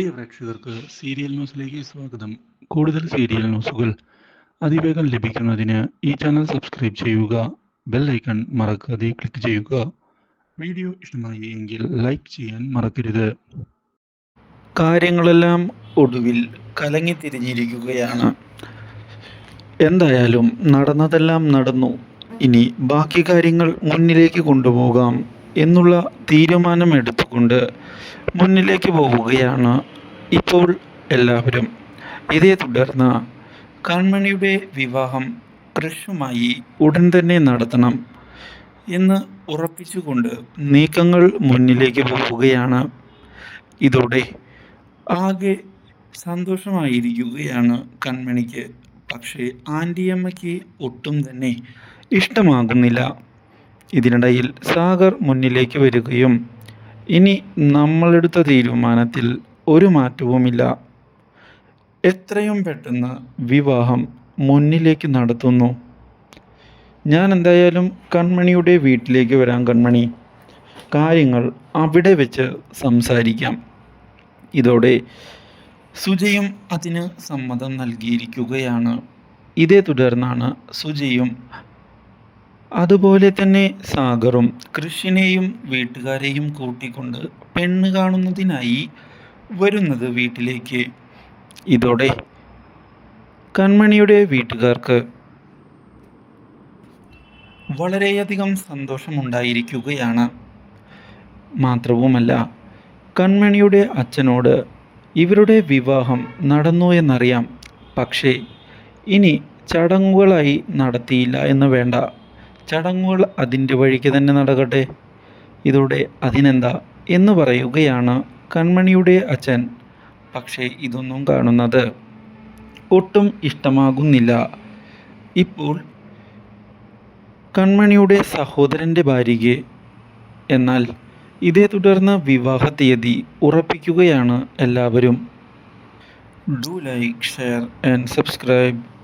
പ്രിയ പ്രേക്ഷകർക്ക് സീരിയൽ ന്യൂസിലേക്ക് സ്വാഗതം. കൂടുതൽ സീരിയൽ ന്യൂസുകൾ അതിവേഗം ലഭിക്കുന്നതിന് ഈ ചാനൽ സബ്സ്ക്രൈബ് ചെയ്യുക ബെൽ ഐക്കൺ മറക്കാതെ ക്ലിക്ക് ചെയ്യുക. വീഡിയോ ഇഷ്ടമായി എങ്കിൽ ലൈക്ക് ചെയ്യാൻ മറക്കരുത്. കാര്യങ്ങളെല്ലാം ഒടുവിൽ കലങ്ങി തിരിഞ്ഞിരിക്കുകയാണ്. എന്തായാലും നടന്നതെല്ലാം നടന്നു. ഇനി ബാക്കി കാര്യങ്ങൾ മുന്നിലേക്ക് കൊണ്ടുപോകാം. എന്നുള്ള തീരുമാനം എടുത്തുകൊണ്ട് മുന്നിലേക്ക് പോവുകയാണ് ഇപ്പോൾ എല്ലാവരും. ഇതേ തുടർന്ന് കൺമണിയുടെ വിവാഹം കൃഷുമായി ഉടൻ തന്നെ നടത്തണം എന്ന് ഉറപ്പിച്ചുകൊണ്ട് നീക്കങ്ങൾ മുന്നിലേക്ക് പോവുകയാണ് ഇതോടെ ആകെ സന്തോഷമായിരിക്കുകയാണ് കൺമണിക്ക്. പക്ഷേ ആന്റിയമ്മയ്ക്ക് ഒട്ടും തന്നെ ഇഷ്ടമാകുന്നില്ല. ഇതിനിടയിൽ സാഗർ മുന്നിലേക്ക് വരികയും ഇനി നമ്മളെടുത്ത തീരുമാനത്തിൽ ഒരു മാറ്റവുമില്ല. എത്രയും പെട്ടെന്ന് വിവാഹം മുന്നിലേക്ക് നടത്തുന്നു. ഞാൻ എന്തായാലും കൺമണിയുടെ വീട്ടിലേക്ക് വരാം കൺമണി. കാര്യങ്ങൾ അവിടെ വെച്ച് സംസാരിക്കാം ഇതോടെ സുജയും അതിന് സമ്മതം നൽകിയിരിക്കുകയാണ്. ഇതേ തുടർന്നാണ് സുജയും അതുപോലെ തന്നെ സാഗറും കൃഷിനെയും വീട്ടുകാരെയും കൂട്ടിക്കൊണ്ട് പെണ്ണ് കാണുന്നതിനായി വരുന്നത് വീട്ടിലേക്ക്. ഇതോടെ കൺമണിയുടെ വീട്ടുകാർക്ക് വളരെയധികം സന്തോഷമുണ്ടായിരിക്കുകയാണ്. മാത്രവുമല്ല കൺമണിയുടെ അച്ഛനോട് ഇവരുടെ വിവാഹം നടന്നു എന്നറിയാം. പക്ഷേ ഇനി ചടങ്ങുകളായി നടത്തിയില്ല എന്ന് വേണ്ട. ചടങ്ങുകൾ അതിന്റെ വഴിക്ക് തന്നെ നടക്കട്ടെ. ഇതോടെ അതിനെന്താ എന്ന് പറയുകയാണ് കൺമണിയുടെ അച്ഛൻ. പക്ഷേ ഇതൊന്നും കാണുന്നത് ഒട്ടും ഇഷ്ടമാകുന്നില്ല. ഇപ്പോൾ കൺമണിയുടെ സഹോദരന്റെ ഭാര്യയ്ക്ക് എന്നാൽ ഇതേ തുടർന്ന് വിവാഹ തീയതി ഉറപ്പിക്കുകയാണ് എല്ലാവരും. Do like share and subscribe.